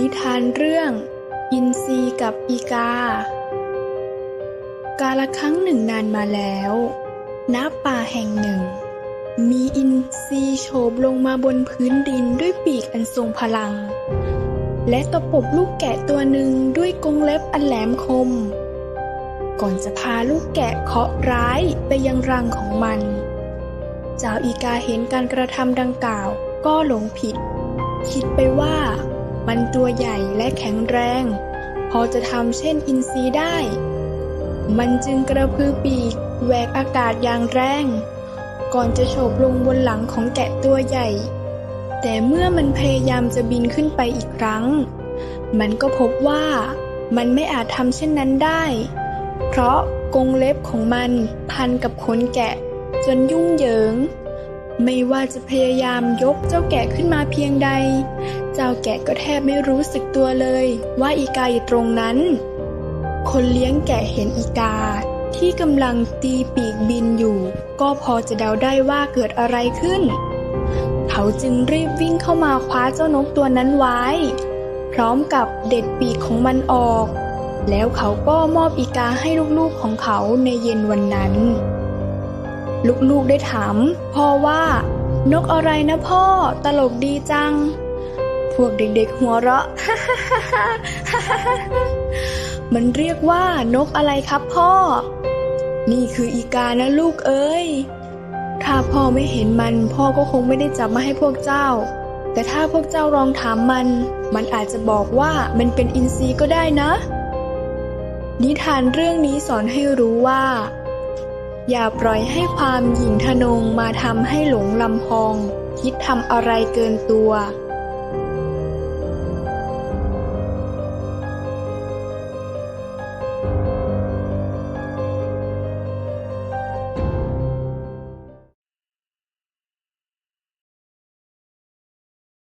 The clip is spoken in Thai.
นิทานเรื่อง อินทรีกับอีกา กาละครั้งหนึ่งนานมาแล้ว ณ ป่าแห่งหนึ่ง มีอินทรีโฉบลงมาบนพื้นดินด้วยปีกอันทรงพลัง และตะปบลูกแกะตัวหนึ่งด้วยกรงเล็บอันแหลมคม ก่อนจะพาลูกแกะเคาะร้ายไปยังรังของมัน เจ้าอีกาเห็นการกระทำดังกล่าวก็หลงผิด คิดไปว่า มันตัวใหญ่และแข็งแรง พอจะทำเช่นอินทรีได้ มันจึงกระพือปีกแหวกอากาศอย่างแรง ก่อนจะโฉบลงบนหลังของแกะตัวใหญ่ แต่เมื่อมันพยายามจะบินขึ้นไปอีกครั้ง มันก็พบว่ามันไม่อาจทำเช่นนั้นได้ เพราะกรงเล็บของมันพันกับขนแกะ จนยุ่งเหยิง ไม่ว่าจะพยายามยกเจ้าแกะขึ้นมาเพียงใด เจ้าแกะก็แทบไม่รู้สึกตัวเลย ว่าอีกาอยู่ตรงนั้น คนเลี้ยงแกะเห็นอีกา ที่กำลังตีปีกบินอยู่ ก็พอจะเดาได้ว่าเกิดอะไรขึ้น เขาจึงรีบวิ่งเข้ามาคว้าเจ้านกตัวนั้นไว้ พร้อมกับเด็ดปีกของมันออก แล้วเขาก็มอบอีกาให้ลูกๆของเขาในเย็นวันนั้น ลูกๆได้ถามพ่อว่านกอะไรนะพ่อ ตลกดีจัง พวกเด็กๆหัวเราะ มันเรียกว่านกอะไรครับพ่อ นี่คืออีกานะลูกเอ้ย ถ้าพ่อไม่เห็นมัน พ่อก็คงไม่ได้จับมาให้พวกเจ้า แต่ถ้าพวกเจ้าลองถามมัน มันอาจจะบอกว่ามันเป็นอินทรีก็ได้นะ นิทานเรื่องนี้สอนให้รู้ว่า อย่าปล่อยให้ความหยิ่งทะนงมาทำให้หลงลำพอง คิดทำอะไรเกินตัว